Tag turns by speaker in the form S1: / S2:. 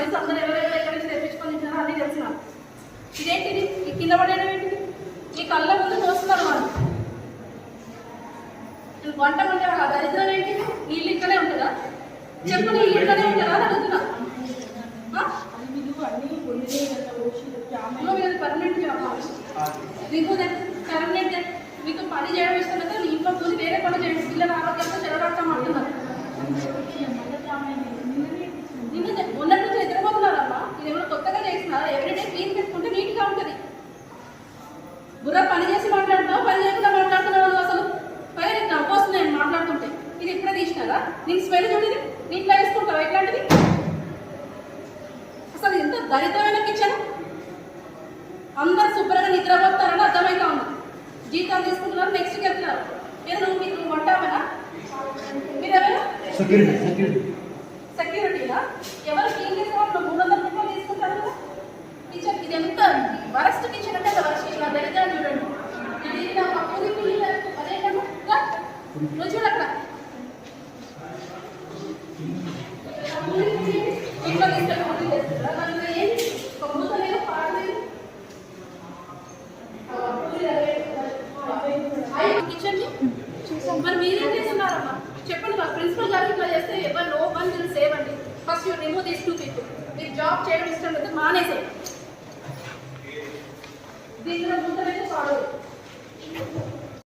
S1: తెలుసు అందరూ ఎవరెవరు ఎక్కడ నుంచి తెప్పించుకొని ఇచ్చినారో అన్నీ తెలిసిన ఇదేంటిది? ఈ కింద పడేయడం ఏంటిది? మీ కళ్ళ ముందు చూస్తున్నారు వాళ్ళు. వంట ఉంటే ఆ దరిద్రం ఏంటి? నీళ్ళు ఇక్కడే ఉంటుందా? చెప్పు నీళ్ళు ఇక్కడే ఉంటుందా అని అడుగుతున్నా. పర్మనెంట్ మీకు పర్మనెంట్ మీకు పని చేయడం ఇష్టం అయితే ఇంట్లో కూలి వేరే పని చేయడం. పిల్లల ఆరోగ్యం బుర్ర పని చేసి మాట్లాడుతున్నావు పని చేయకుండా మాట్లాడుతున్నావు నువ్వు అసలు? పైన నీకు నవ్వు వస్తుంది నేను మాట్లాడుతుంటే. ఇది ఇప్పుడే తీసినారా? నీకు స్మెల్ చూడది నీటిలో వేసుకుంటావు? ఎట్లాంటిది? అసలు ఎంత దరిద్రమైన కిచెన్. అందరు శుభ్రంగా నిద్రపోతారని అర్థమైతా ఉంది. జీతాలు తీసుకుంటున్నారు నెక్స్ట్కి వెళ్తున్నారు. ఏదో నువ్వు మీకు వంటామనా మీరేమైనా?
S2: సెక్యూరిటీ సెక్యూరిటీ
S1: సెక్యూరిటీనా ఎవరు క్లీన్ చేసే వాళ్ళు మూడు వందల రూపాయలు తీసుకుంటారు కదా కిచెన్ ఇది ఎంత వరస్ట్ కిచెన్ అంటే అది వరస్ట్ కిచెన్ దరిద్రం చూడండి ఇది నా పక్కన పిల్లలు అదేంటమ్మా ఇంకా? నువ్వు చూడు ఇంట్లో తీసుకెళ్ళి వంట చేస్తారా? మూత లేదు, కిచెన్ మరి మీరేం చేస్తున్నారమ్మా? చెప్పండి మా ప్రిన్సిపల్ గారు ఇట్లా చేస్తే ఎవరు నో వన్ విల్ సేవ్ అండి. First you remove these two people. మీకు జాబ్ చేయడం ఇష్టం లేదు మానేసే దీంట్లో ముందు పాడదు